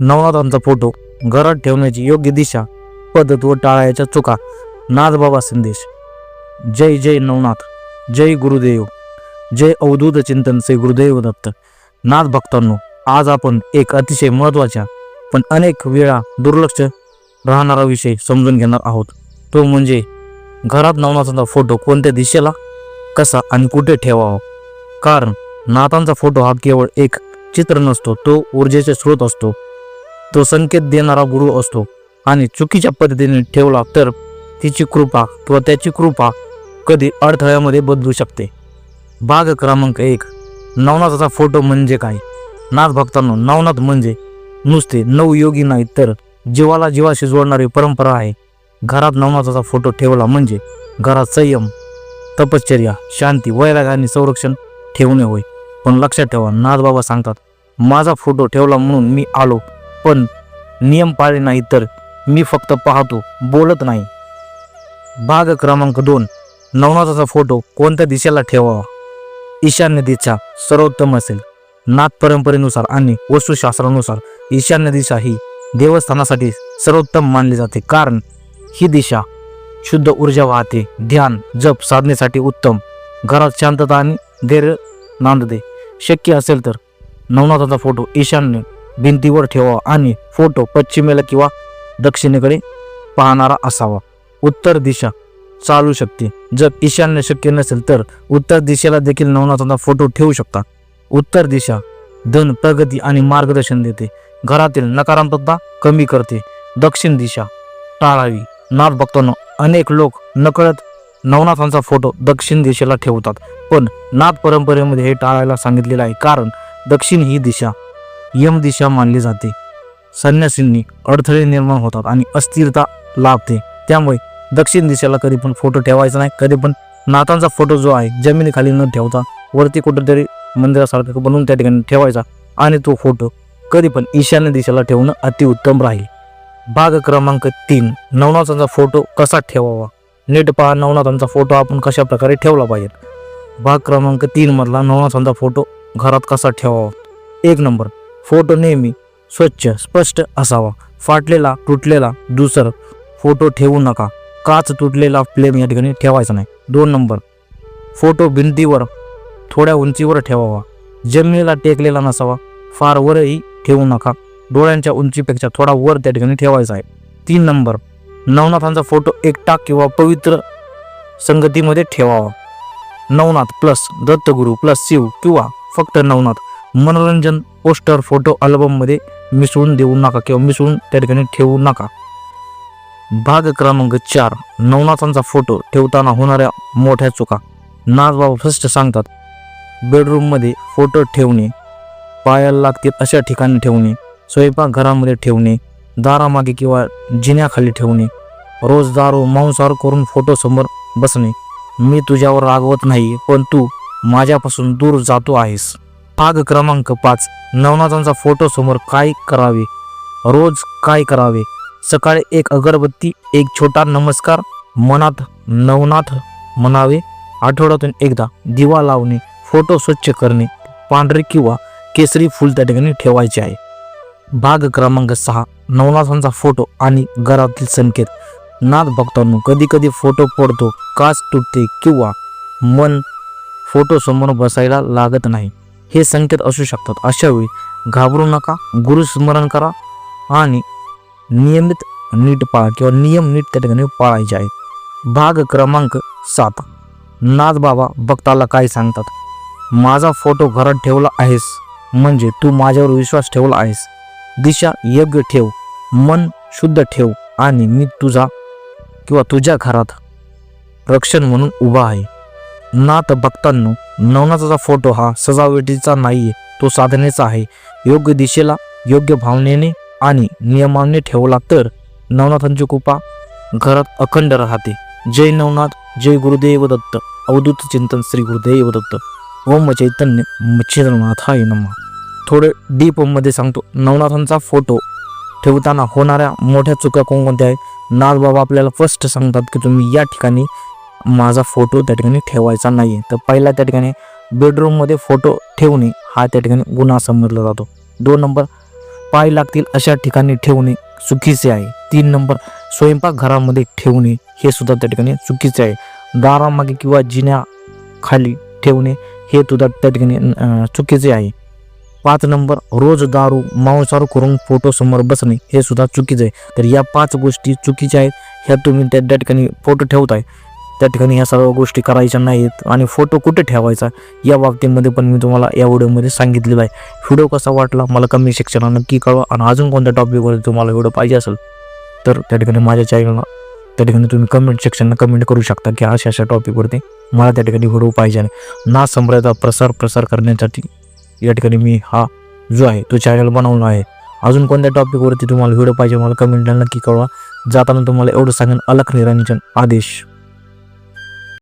नवनाथांचा photo घरात ठेवण्याची योग्य दिशा पद्धत व टाळायच्या चुका. नाथबाबा संदेश. जय जय नवनाथ. जय गुरुदेव. जय अवधूत चिंतन श्री गुरुदेव दत्त. नाथ भक्तांनो आज आपण एक अतिशय महत्त्वाच्या पण अनेक वेळा दुर्लक्ष राहणारा विषय समजून घेणार आहोत. तो म्हणजे घरात नवनाथांचा फोटो कोणत्या दिशेला कसा आणि कुठे ठेवावा? कारण नाथांचा फोटो हा केवळ एक चित्र नसतो तो ऊर्जेचे स्रोत असतो. तो संकेत देणारा गुरु असतो आणि चुकीच्या पद्धतीने ठेवला तर तिची कृपा किंवा त्याची कृपा कधी अडथळ्यामध्ये बदलू शकते. भाग क्रमांक एक. नवनाथाचा फोटो म्हणजे काय? नाथ भक्तांनो नवनाथ म्हणजे नुसते नवयोगी नाही तर जीवाला जीवाशी जोडणारी परंपरा आहे. घरात नवनाथाचा फोटो ठेवला म्हणजे घरात संयम तपश्चर्या शांती वैराग आणि संरक्षण ठेवणे होय. पण लक्षात ठेवा नाथबाबा सांगतात माझा फोटो ठेवला म्हणून मी आलो पण नियम पाळले नाही तर मी फक्त पाहतो बोलत नाही. भाग क्रमांक दोन. नवनाथाचा फोटो कोणत्या दिशेला ठेवावा? ईशान्य दिशा सर्वोत्तम असेल. नाथ परंपरेनुसार आणि वस्तुशास्त्रानुसार ईशान्य दिशा ही देवस्थानासाठी सर्वोत्तम मानली जाते. कारण ही दिशा शुद्ध ऊर्जा वाहते ध्यान जप साधनेसाठी उत्तम. घरात शांतता आणि धैर्य नांदते. शक्य असेल तर नवनाथाचा फोटो ईशान्य भिंतीवर ठेवावा आणि फोटो पश्चिमेला किंवा दक्षिणेकडे पाहणारा असावा. उत्तर दिशा चालू शकते. जर ईशान्य शक्य नसेल तर उत्तर दिशेला देखील नवनाथांचा फोटो ठेवू शकता. उत्तर दिशा धन प्रगती आणि मार्गदर्शन देते. घरातील नकारात्मकता कमी करते. दक्षिण दिशा टाळावी. नाथ भक्तांना अनेक लोक नकळत नवनाथांचा फोटो दक्षिण दिशेला ठेवतात. पण नाथ परंपरेमध्ये हे टाळायला सांगितलेलं आहे. कारण दक्षिण ही दिशा यम दिशा मानली जाते. संन्यासींनी अडथळे निर्माण होतात आणि अस्थिरता लाभते. त्यामुळे दक्षिण दिशेला कधी पण फोटो ठेवायचा नाही कधी पण नाथांचा फोटो जो आहे जमिनीखाली न ठेवता वरती कुठेतरी मंदिरासारखं बनवून त्या ठिकाणी ठेवायचा आणि तो फोटो कधी पण ईशान्य दिशेला ठेवणं अतिउत्तम राहील. भाग क्रमांक तीन नवनाथांचा फोटो कसा ठेवावा? नीट पहा नवनाथांचा फोटो आपण कशा प्रकारे ठेवला पाहिजे? भाग क्रमांक तीन मधला नवनाथांचा फोटो घरात कसा ठेवावा? एक नंबर फोटो नेहमी स्वच्छ स्पष्ट असावा. फाटलेला तुटलेला दुसर. फोटो ठेवू नका. काच तुटलेला फ्लेम या ठिकाणी ठेवायचा नाही. दोन नंबर. फोटो भिंतीवर थोड्या उंचीवर ठेवावा. जमिनीला टेकलेला नसावा. फार वरही ठेवू नका. डोळ्यांच्या उंचीपेक्षा थोडा वर त्या ठिकाणी ठेवायचा आहे. तीन नंबर. नवनाथांचा फोटो एकटा किंवा पवित्र संगतीमध्ये ठेवावा. नवनाथ प्लस दत्तगुरू प्लस शिव किंवा फक्त नवनाथ. मनोरंजन पोस्टर फोटो अल्बममध्ये मिसळून देऊ नका किंवा मिसळून त्या ठिकाणी ठेवू नका. भाग क्रमांक चार नवनाथांचा फोटो ठेवताना होणाऱ्या मोठ्या चुका. नाथबाबा फस्ट सांगतात बेडरूममध्ये फोटो ठेवणे पायाला लागतील अशा ठिकाणी ठेवणे स्वयंपाकघरामध्ये ठेवणे दारामागे किंवा जिन्याखाली ठेवणे रोज दारू मांसाहार करून फोटो समोर बसणे. मी तुझ्यावर रागवत नाही पण तू माझ्यापासून दूर जातो आहेस. भाग क्रमांक पाच. नवनाथांचा फोटो समोर काय करावे? रोज काय करावे? सकाळी एक अगरबत्ती एक छोटा नमस्कार मनात नवनाथ म्हणावे. आठवड्यातून एकदा दिवा लावणे फोटो स्वच्छ करणे पांढरे किंवा केसरी फूल त्या ठिकाणी ठेवायचे आहे. भाग क्रमांक सहा. नवनाथांचा फोटो आणि घरातील संकेत. नाथ भक्तांनो कधी कधी फोटो पडतो काच तुटते किंवा मन फोटो समोर बसायला लागत नाही. हे संकेत असू शकतात. अशावेळी घाबरू नका गुरुस्मरण करा आणि नियमित नीट पाळा किंवा नियम नीट त्या ठिकाणी पाळायचे आहेत. भाग क्रमांक सात. नाथ बाबा भक्ताला काय सांगतात? माझा फोटो घरात ठेवला आहेस म्हणजे तू माझ्यावर विश्वास ठेवला आहेस. दिशा योग्य ठेव मन शुद्ध ठेव आणि मी तुझा किंवा तुझ्या घरात रक्षण म्हणून उभा आहे. नाथ भक्तांनो नवनाथाचा फोटो हा सजावटीचा नाहीये तो साधनेचा आहे. योग्य दिशेला योग्य भावनेने आणि नियमाने ठेवला तर नवनाथांची कृपा घरात अखंड राहते. जय नवनाथ जय गुरुदेव दत्त अवधूत चिंतन श्री गुरुदेव दत्त ओम चैतन्य मच्छिंद्रनाथाय नमः. थोडे डीपमध्ये सांगतो. नवनाथांचा फोटो ठेवताना होणाऱ्या मोठ्या चुका कोणकोणत्या आहेत? नाथ बाबा आपल्याला फर्स्ट सांगतात की तुम्ही या ठिकाणी माझा फोटो त्या ठिकाणी ठेवायचा नाही तर पहिला त्या ठिकाणी बेडरूममध्ये फोटो ठेवणे हा त्या ठिकाणी गुन्हा समजला जातो. दोन नंबर पाय लागतील अशा ठिकाणी ठेवणे चुकीचे आहे. तीन नंबर स्वयंपाकघरामध्ये ठेवणे हे सुद्धा त्या ठिकाणी चुकीचे आहे. दारामागे किंवा जिन्या खाली ठेवणे हे सुद्धा त्या ठिकाणी चुकीचे आहे. पाच नंबर रोज दारू मांसारू करून फोटोसमोर बसणे हे सुद्धा चुकीचे आहे. तर या पाच गोष्टी चुकीच्या आहेत ह्या तुम्ही त्या त्या ठिकाणी फोटो ठेवताय. त्या ठिकाणी ह्या सर्व गोष्टी करायच्या नाहीत आणि फोटो कुठे ठेवायचा? या बाबतीमध्ये पण मी तुम्हाला या व्हिडिओमध्ये सांगितलेलं आहे. व्हिडिओ कसा वाटला मला कमी सेक्शनला नक्की कळवा आणि अजून कोणत्या टॉपिकवर तुम्हाला व्हिडिओ पाहिजे असेल तर त्या ठिकाणी माझ्या चॅनलला त्या ठिकाणी तुम्ही कमेंट सेक्शनला कमेंट करू शकता की अशा अशा टॉपिकवरती मला त्या ठिकाणी व्हिडिओ पाहिजे आहे. ना संप्रदाय प्रसार प्रसार करण्यासाठी या ठिकाणी मी हा जो आहे तो चॅनल बनवला आहे. अजून कोणत्या टॉपिकवरती तुम्हाला व्हिडिओ पाहिजे मला कमेंटला नक्की कळवा. जाताना तुम्हाला एवढं सांगेन अलख निरंजन आदेश.